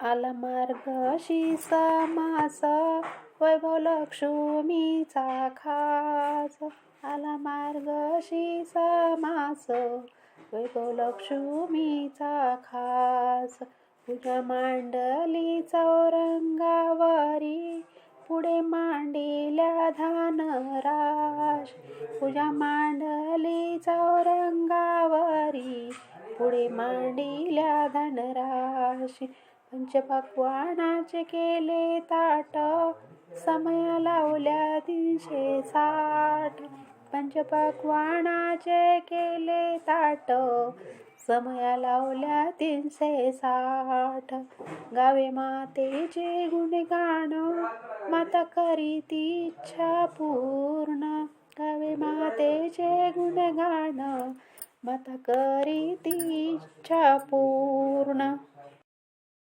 आला मार्गशीर्ष मास वैभव लक्ष्मीचा खास. आला मार्गशीर्ष मास वैभव लक्ष्मीचा खास. पूजा मांडली चौरंगावरी. पुढे मांडिल्या धानराश. पूजा मांडली चौरंगावरी. पुढे मांडिल्या धनराशी. पंचपक्वानाचे केले ताट समय लावल्या तीनशे साठ. पंचपक्वानाचे केले ताट समया लावल्या तीनशे साठ. गावे मातेचे गुणगान माता करी ती इच्छा पूर्ण. गावे मातेचे गुणगान माता करी ती इच्छा पूर्ण.